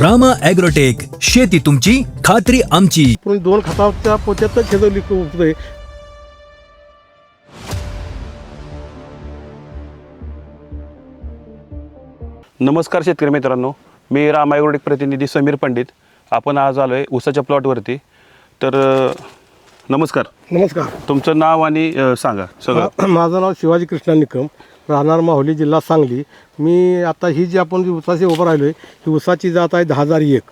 Rama agrotech शेती तुमची खात्री आमची. पण दोन खताच्या पोत्यातच उठतंय. नमस्कार शेतकरी मित्रांनो. मी रामायगुडिक प्रतिनिधी समीर पंडित. आपण आज आलो आहे ऊसाच्या प्लॉटवरती. तर अ, नमस्कार. नमस्कार. तुमचं नाव आणि अ, सांगा सगळं. माझं नाव शिवाजी कृष्णा निकम. राहणार माहुली जिल्हा सांगली. मी आता ही जी आपण जी उसाची उभं राहिलो आहे ही उसाची जात आहे दहा हजार एक.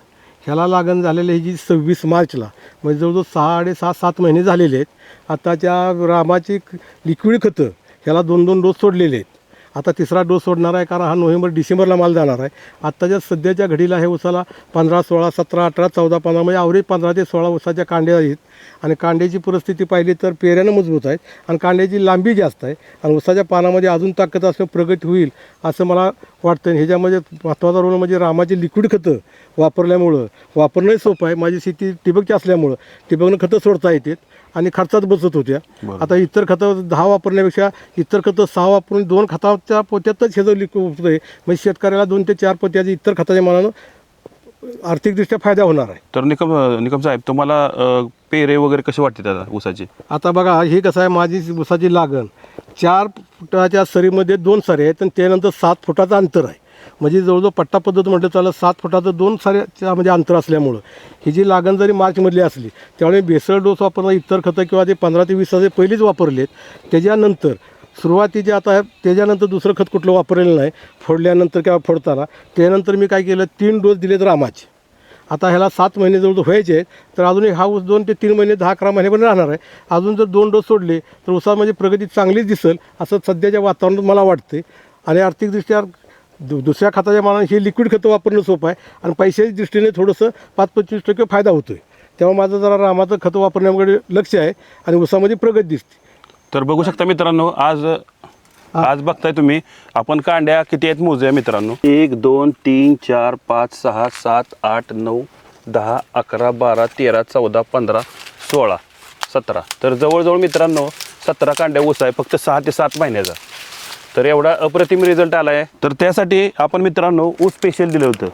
ह्याला लागण झालेली ही जी सव्वीस मार्चला. म्हणजे जवळजवळ साडेसहा सात महिने झालेले आहेत. आताच्या रामाची लिक्विड खतं ह्याला दोन दोन डोस सोडलेले आहेत. आता तिसरा डोस सोडणार आहे कारण हा नोव्हेंबर डिसेंबरला माल जाणार आहे. आत्ताच्या सध्याच्या घडीला हे उसाला पंधरा सोळा सतरा अठरा चौदा पंधरा म्हणजे आवरेज पंधरा ते सोळा उसाच्या कांड्या आहेत. आणि कांड्याची परिस्थिती पाहिली तर पेऱ्यानं मजबूत आहेत आणि कांड्याची लांबी जास्त आहे. आणि उसाच्या पानामध्ये अजून ताकद असं प्रगती होईल असं मला वाटतं ह्याच्यामध्ये महत्त्वाचा रोल म्हणजे रामाची लिक्विड खतं वापरल्यामुळं. वापरणंही सोपं आहे. माझी शेती ठिबकची असल्यामुळं ठिबकनं खतं सोडता येतात. आणि खर्चात बचत होत्या. आता इतर खतं दहा वापरण्यापेक्षा इतर खतं सहा वापरून दोन खताच्या पोत्यातच हे जर लिक उठतंय म्हणजे शेतकऱ्याला दोन ते चार पोत्याचे इतर खताच्या मानानं आर्थिकदृष्ट्या फायदा होणार आहे. तर निकम निकम साहेब तुम्हाला पेरे वगैरे कसे वाटते दादा ऊसाचे? आता बघा हे कसं आहे माझी उसाची लागण चार फुटाच्या सरीमध्ये दोन सरे आहेत आणि त्यानंतर सात फुटाचं अंतर आहे. म्हणजे जवळजवळ पट्टा पद्धत म्हटलं चाललं सात फुटाचं दोन साऱ्याच्या म्हणजे अंतर असल्यामुळं. ही जी लागण जरी मार्चमधली असली त्यामुळे बेसळ डोस वापरणं इतर खतं किंवा ते पंधरा ते वीस हजार पहिलीच वापरलेत त्याच्यानंतर सुरुवातीचे आता त्याच्यानंतर दुसरं खत कुठलं वापरलेलं नाही फोडल्यानंतर किंवा फोडताना त्यानंतर मी काय केलं तीन डोस दिलेत रामाचे. आता ह्याला सात महिने जवळ व्हायचे आहेत तर अजून हा ऊस दोन ते तीन महिने दहा अकरा महिने पण राहणार आहे. अजून जर दोन डोस सोडले तर ऊसामध्ये म्हणजे प्रगती चांगलीच दिसेल असं सध्याच्या वातावरणात मला वाटते आणि आर्थिकदृष्ट्या दु दुसऱ्या खताच्या मानाने हे लिक्विड खतं वापरणं सोपं आहे. आणि पैशाच्या दृष्टीने थोडंसं पाच पंचवीस टक्के फायदा होतो आहे तेव्हा माझं जरा रामाचं खतं वापरण्याकडे लक्ष आहे आणि ऊसामध्ये प्रगती दिसते. तर बघू शकता मित्रांनो आज आज बघताय तुम्ही आपण कांड्या किती आहेत मोजूया मित्रांनो? एक दोन तीन चार पाच सहा सात आठ नऊ दहा अकरा बारा तेरा चौदा पंधरा सोळा सतरा. तर जवळजवळ मित्रांनो सतरा कांड्या ऊस आहे फक्त सहा ते सात महिन्याचा. तर एवढा अप्रतिम रिझल्ट आला आहे तर त्यासाठी आपण मित्रांनो ऊस स्पेशल दिलं होतं.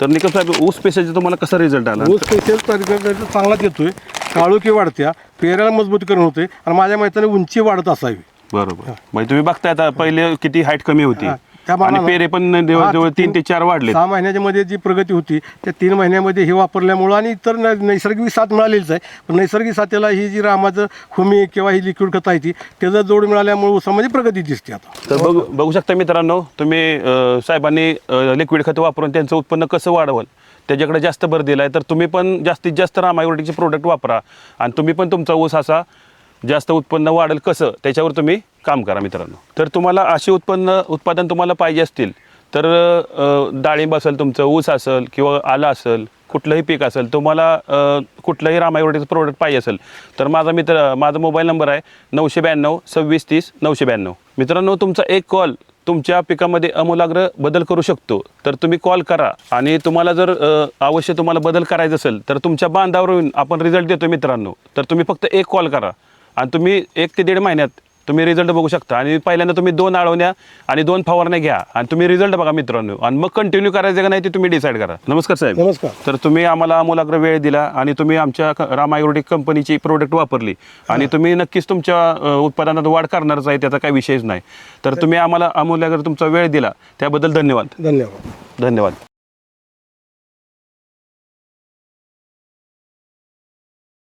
तर निकम साहेब ऊस स्पेशलचा तुम्हाला कसा रिझल्ट आला? ऊस स्पेशल तारखेचा चांगलाच येतोय. काळोखी वाढत्या पेऱ्याला मजबूतीकरण होते आणि माझ्या माहितीने उंची वाढत असावी. बरोबर. म्हणजे तुम्ही बघताय आता पहिले किती हाईट कमी होती. त्या आणि पेरे पण जवळ तीन ते चार वाढले सहा महिन्याच्या मध्ये जी प्रगती होती त्या तीन महिन्यामध्ये हे वापरल्यामुळं आणि इतर न- नैसर्गिक साथ मिळालेलीच आहे. पण नैसर्गिक साथीला ही जी रामाचं हुमी किंवा ही लिक्विड खत आहे ती त्याचा जोड मिळाल्यामुळे ऊसामध्ये प्रगती दिसते आता. तर बघू बघू शकता मित्रांनो तुम्ही अं, साहेबांनी लिक्विड खतं वापरून त्यांचं उत्पन्न कसं वाढवल त्याच्याकडे जास्त भर दिलाय तर तुम्ही पण जास्तीत जास्त रामायवडीचे प्रोडक्ट वापरा. आणि तुम्ही पण तुमचा ऊस असा जास्त उत्पन्न वाढेल कसं त्याच्यावर तुम्ही काम करा मित्रांनो. तर तुम्हाला असे उत्पन्न उत्पादन तुम्हाला पाहिजे असतील तर डाळिंब असेल तुमचं ऊस असेल किंवा आलं असेल कुठलंही पीक असेल तुम्हाला कुठलंही रामायवडीचं प्रोडक्ट पाहिजे असेल तर माझा मित्र माझा मोबाईल नंबर आहे नऊशे ब्याण्णव सव्वीस तीस नऊशे ब्याण्णव. मित्रांनो तुमचा एक कॉल तुमच्या पिकामध्ये अमूलाग्र बदल करू शकतो तर तुम्ही कॉल करा. आणि तुम्हाला जर अवश्य तुम्हाला बदल करायचा असेल तर तुमच्या बांधावर येऊन आपण रिझल्ट देतो मित्रांनो तर तुम्ही फक्त एक कॉल करा. आणि तुम्ही एक ते दीड महिन्यात तुम्ही रिझल्ट बघू शकता. आणि पहिल्यांदा तुम्ही दोन आळवण्या आणि दोन फवारण्या घ्या. आणि तुम्ही रिझल्ट बघा मित्रांनो. आणि मग कंटिन्यू करायचं का नाही ते तुम्ही डिसाईड करा. नमस्कार साहेब. नमस्कार. तर तुम्ही आम्हाला अमूलाग्र वेळ दिला आणि तुम्ही आमच्या क- राम आयुर्वेदिक कंपनीची प्रोडक्ट वापरली. आणि तुम्ही नक्कीच तुमच्या उत्पादनात वाढ करणारच आहे त्याचा काही विषयच नाही. तर तुम्ही आम्हाला अमूलाग्र तुमचा वेळ दिला त्याबद्दल धन्यवाद. धन्यवाद. धन्यवाद.